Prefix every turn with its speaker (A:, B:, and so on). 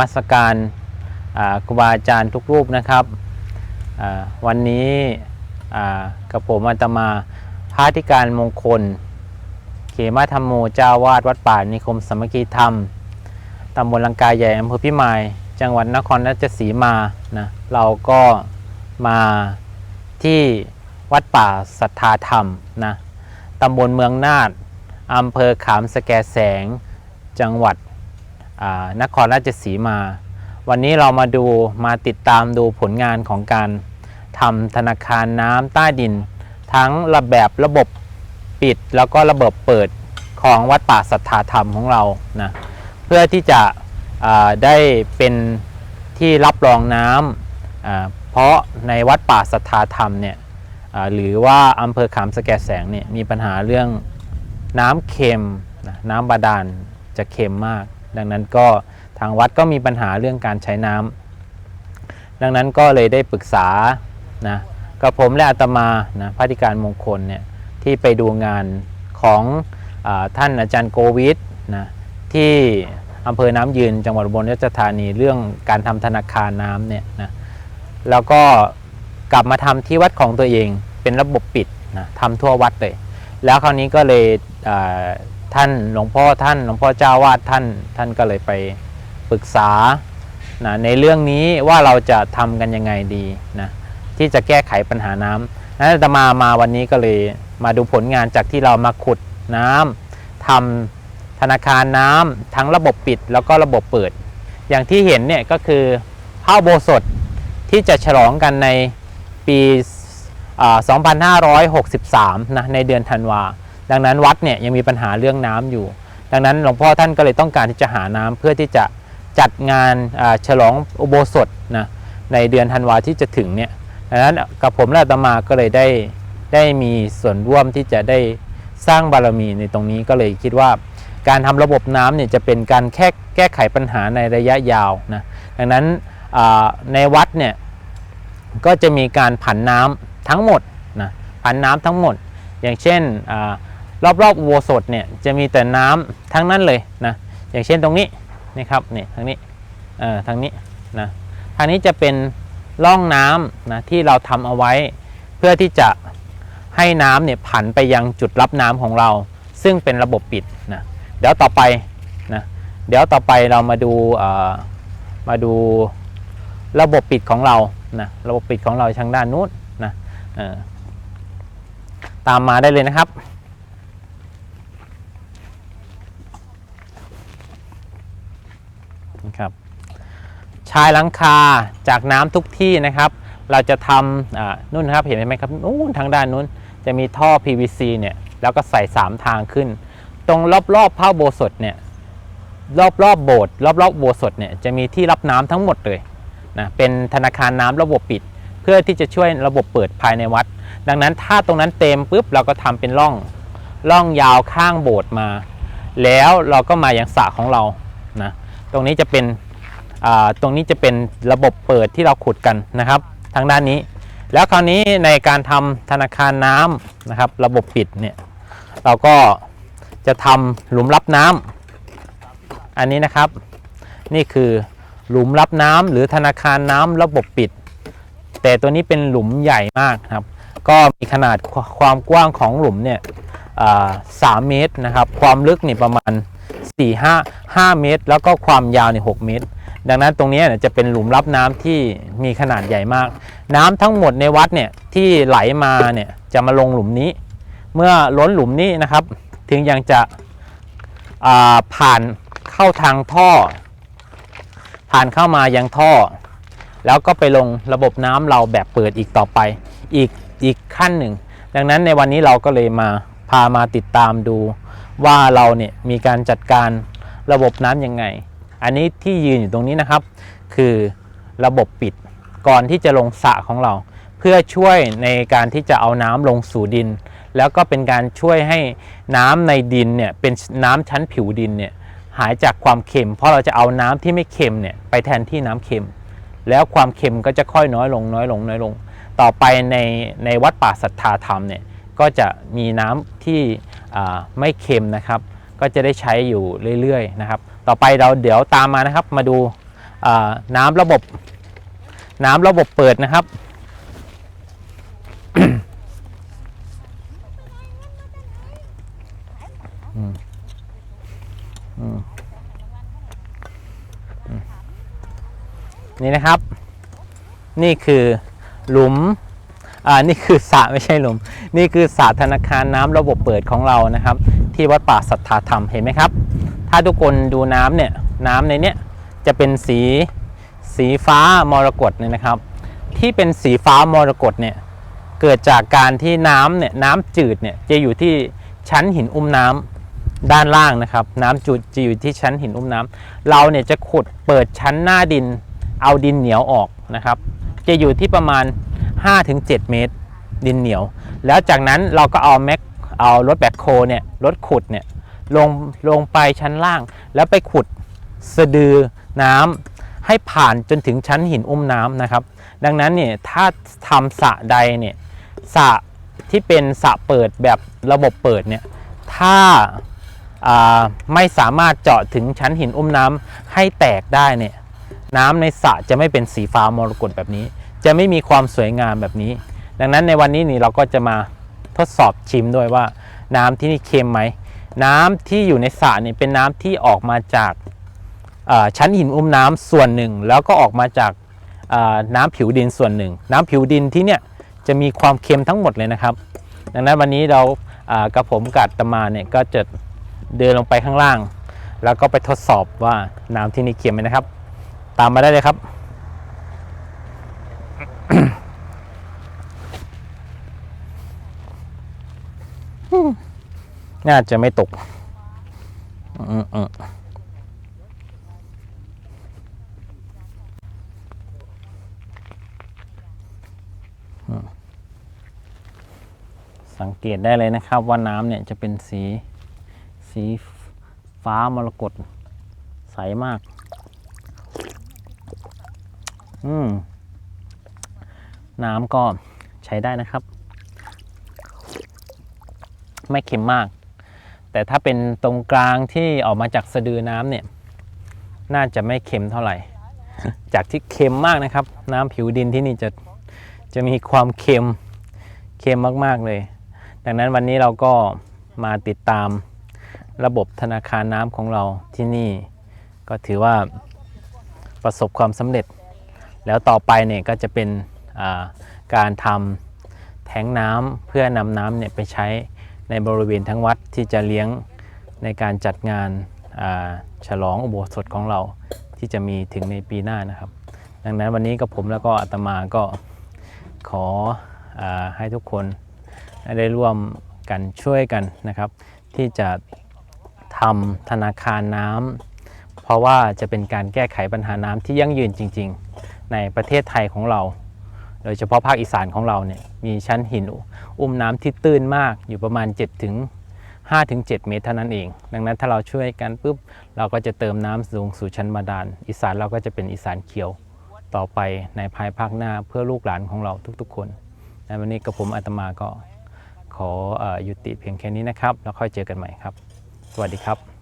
A: มัสการอ่าครูบาอาจารย์ทุกรูปนะครับวันนี้กับผมอาตมาพระธิการมงคล เขมาธรรมโมเจ้าวาดวัดป่านิคมสมัคคีธรรมตำบลลังกาใหญ่อำเภอพิมาย จังหวัดนครราชสีมานะเราก็มาที่วัดป่าสัทธาธรรมนะตำบลเมืองนาฏอำเภอขามสแกแสงจังหวัด นครราชสีมา วันนี้เรามาดูมาติดตามดูผลงานของการทำธนาคารน้ำใต้ดิน ทั้งระแบบระบบปิดแล้วก็ระบบเปิดของวัดป่าสัทธาธรรมของเรานะเพื่อที่จะได้เป็นที่รับรองน้ำเพราะในวัดป่าสัทธาธรรมเนี่ยหรือว่าอำเภอขามสแกแสงเนี่ยมีปัญหาเรื่องน้ำเค็มน้ำบาดาลจะเค็มมาก ดังนั้นก็ทางวัดก็มีปัญหาเรื่องการใช้น้ำดังนั้นก็เลยได้ปรึกษานะกับผมและอาตมานะพระธิการมงคลเนี่ยที่ไปดูงานของอท่านอาจารย์โกวิทนะที่อำเภอน้ำยืนจังหวัดอุบลราชธานีเรื่องการทำธนาคารน้ำเนี่ยนะแล้วก็กลับมาทำที่วัดของตัวเองเป็นระบบปิดนะทำทั่ววัดเลย แล้วคราวนี้ก็เลย ท่านหลวงพ่อท่านหลวงพ่อเจ้าวาดท่านท่านก็เลยไปปรึกษานะในเรื่องนี้ว่าเราจะทำกันยังไงดีนะที่จะแก้ไขปัญหาน้ำนั้นอาตมามาวันนี้ก็เลยมาดูผลงานจากที่เรามาขุดน้ำทำธนาคารน้ำทั้งระบบปิดแล้วก็ระบบเปิด อย่างที่เห็นเนี่ยก็คือพระอุโบสถที่จะฉลองกันในปี 2563 นะในเดือนธันวา ดังนั้นวัดเนี่ยยังมีปัญหาเรื่องน้ำอยู่ ดังนั้นหลวงพ่อท่านก็เลยต้องการที่จะหาน้ำเพื่อที่จะจัดงานฉลองอุโบสถนะในเดือนธันวาที่จะถึงเนี่ยดังนั้นกับผมและตมาก็เลยได้ได้มีส่วนร่วมที่จะได้สร้างบารมีในตรงนี้ก็เลยคิดว่า การทำระบบน้ำเนี่ยจะเป็นการแค่แก้ไขปัญหาในระยะยาวนะดังนั้นในวัดเนี่ยก็จะมีการผันน้ำทั้งหมดนะผันน้ำทั้งหมด อย่างเช่นอ รอบรอบๆอุโบสถเนี่ยจะมีแต่น้ำทั้งนั้นเลยนะอย่างเช่นตรงนี้นะครับนี่ทางนี้เอ่อทางนี้นะทางนี้จะเป็นร่องน้ำนะที่เราทำเอาไว้ เพื่อที่จะให้น้ำเนี่ยผันไปยังจุดรับน้ำของเรา ซึ่งเป็นระบบปิดนะเดี๋ยวต่อไปนะเดี๋ยวต่อไปเรามาดูเอ่อมาดูระบบปิดของเรานะระบบปิดของเราทางด้านนู้นนะเอ่อตามมาได้เลยนะครับ นะครับชายหลังคาจากน้ำทุกที่นะครับ เราจะทำนู่นนะครับเห็นไหมครับนู่นทางด้านนู้นจะมีท่อ PVC เนี่ยแล้วก็ใส่ 3 ทางขึ้น ตรงรอบๆพระอุโบสถเนี่ยรอบๆโบสถ์รอบๆอุโบสถเนี่ยจะมีที่รับน้ำทั้งหมดเลยนะเป็นธนาคารน้ำระบบปิด เพื่อที่จะช่วยระบบเปิดภายในวัด ดังนั้นถ้าตรงนั้นเต็มปุ๊บเราก็ทำเป็นร่องร่องยาวข้างโบสถ์มา แล้วเราก็มาอย่างสระของเรา ตรงนี้จะเป็นตรงนี้จะเป็นระบบเปิดที่เราขุดกันนะครับ ทางด้านนี้ แล้วคราวนี้ในการทำธนาคารน้ำนะครับ ระบบปิดเนี่ยเราก็จะทำหลุมรับน้ำอันนี้นะครับ นี่คือหลุมรับน้ำหรือธนาคารน้ำระบบปิด แต่ตัวนี้เป็นหลุมใหญ่มากครับ ก็มีขนาดความกว้างของหลุมเนี่ย อ่าสามเมตรนะครับ ความลึกนี่ประมาณ 4 5 5 เมตร แล้วก็ความยาวนี่6เมตร ดังนั้นตรงนี้จะเป็นหลุมรับน้ำที่มีขนาดใหญ่มาก น้ำทั้งหมดในวัดเนี่ยที่ไหลมาเนี่ยจะมาลงหลุมนี้ เมื่อล้นหลุมนี้นะครับ ถึงยังจะผ่านเข้าทางท่อ ผ่านเข้ามายังท่อ แล้วก็ไปลงระบบน้ำเราแบบเปิดอีกต่อไป อีกอีกขั้นหนึ่ง ดังนั้นในวันนี้เราก็เลยมาามาติดตามดู ว่าเราเนี่ยมีการจัดการระบบน้ำยังไง อันนี้ที่ยืนอยู่ตรงนี้นะครับ คือระบบปิดก่อนที่จะลงสระของเรา เพื่อช่วยในการที่จะเอาน้ำลงสู่ดิน แล้วก็เป็นการช่วยให้น้ำในดินเนี่ยเป็นน้ำชั้นผิวดินเนี่ยหายจากความเค็ม เพราะเราจะเอาน้ำที่ไม่เค็มเนี่ยไปแทนที่น้ำเค็ม แล้วความเค็มก็จะค่อยน้อยลงน้อยลงน้อยลง ต่อไปในในวัดป่าศรัทธาธรรมเนี่ย ก็จะมีน้ำที่ไม่เค็มนะครับ ก็จะได้ใช้อยู่เรื่อยๆนะครับ ต่อไปเราเดี๋ยวตามมานะครับ มาดูน้ำระบบ น้ำระบบเปิดนะครับ นี่นะครับ นี่คือหลุม อ่านี่คือสระไม่ใช่หลุม นี่คือสระธนาคารน้ำระบบเปิดของเรานะครับ ที่วัดป่าสัทธาธรรมเห็นไหมครับ ถ้าทุกคนดูน้ำเนี่ยน้ำในเนี้ยจะเป็นสีสีฟ้ามรกตเนี่ยนะครับ ที่เป็นสีฟ้ามรกตเนี่ยเกิดจากการที่น้ำเนี่ยน้ำจืดเนี่ยจะอยู่ที่ชั้นหินอุ้มน้ำด้านล่างนะครับ น้ำจืดจะอยู่ที่ชั้นหินอุ้มน้ำเราเนี่ยจะขุดเปิดชั้นหน้าดิน เอาดินเหนียวออกนะครับ จะอยู่ที่ประมาณ 5-7 เมตร ดินเหนียว แล้วจากนั้นเราก็เอาแม็กเอารถแบคโคเนี่ยรถขุดเนี่ยลงลงไปชั้นล่าง แล้วไปขุดสะดือน้ำให้ผ่านจนถึงชั้นหินอุ้มน้ำนะครับ ดังนั้นเนี่ยถ้าทำสระใดเนี่ยสระที่เป็นสระเปิดแบบระบบเปิดเนี่ยถ้าาไม่สามารถเจาะถึงชั้นหินอุ้มน้ำให้แตกได้เนี่ยน้ำในสระจะไม่เป็นสีฟ้ามรกตแบบนี้ จะไม่มีความสวยงามแบบนี้ ดังนั้นในวันนี้นี่เราก็จะมาทดสอบชิมด้วยว่า น้ำที่นี่เค็มไหมน้ำที่อยู่ในสระนี่เป็นน้ำที่ออกมาจากชั้นหินอุ้มน้ำส่วนหนึ่ง แล้วก็ออกมาจากน้ำผิวดินส่วนหนึ่ง น้ำผิวดินที่เนี่ยจะมีความเค็มทั้งหมดเลยนะครับ ดังนั้นวันนี้เรากับผมกัดตมาเนี่ยก็จะเดินลงไปข้างล่าง แล้วก็ไปทดสอบว่าน้ำที่นี่เค็มไหมนะครับ ตามมาได้เลยครับ น่าจะไม่ตกสังเกตได้เลยนะครับว่าน้ำเนี่ยจะเป็นสี สีฟ้ามรกตใสมาก อืม น้ำก็ใช้ได้นะครับ ไม่เค็มมาก แต่ถ้าเป็นตรงกลางที่ออกมาจากสะดือน้ำเนี่ย น่าจะไม่เค็มเท่าไหร่ จากที่เค็มมากนะครับ น้ำผิวดินที่นี่จะจะมีความเค็มเค็มมากๆเลย ดังนั้นวันนี้เราก็มาติดตามระบบธนาคารน้ำของเราที่นี่ ก็ถือว่าประสบความสำเร็จ แล้วต่อไปเนี่ยก็จะเป็นการทำแทงน้ำเพื่อนำน้ำเนี่ยไปใช้ ในบริเวณทั้งวัดที่จะเลี้ยงในการจัดงานฉลองอุโบสถของเราที่จะมีถึงในปีหน้านะครับ ดังนั้นวันนี้กับผมแล้วก็อาตมาก็ขออให้ทุกคนได้ร่วมกันช่วยกันนะครับ ที่จะทำธนาคารน้ำเพราะว่าจะเป็นการแก้ไขปัญหาน้ำที่ยั่งยืนจริง ๆ ในประเทศไทยของเรา โดยเฉพาะภาคอีสานของเราเนี่ยมีชั้นหินอุ้มน้ำที่ตื้นมากอยู่ประมาณ 7 ถึง5ถึง7เมตรเท่านั้นเอง ดังนั้นถ้าเราช่วยกันปุ๊บเราก็จะเติมน้ำลงสู่ชั้นบาดาลอีสานเราก็จะเป็นอีสานเขียวต่อไปในภายภาคหน้าเพื่อลูกหลานของเราทุกๆ คน ในวันนี้กับผมอาตมาก็ขอออยุติเพียงแค่นี้นะครับ แล้วค่อยเจอกันใหม่ครับ สวัสดีครับ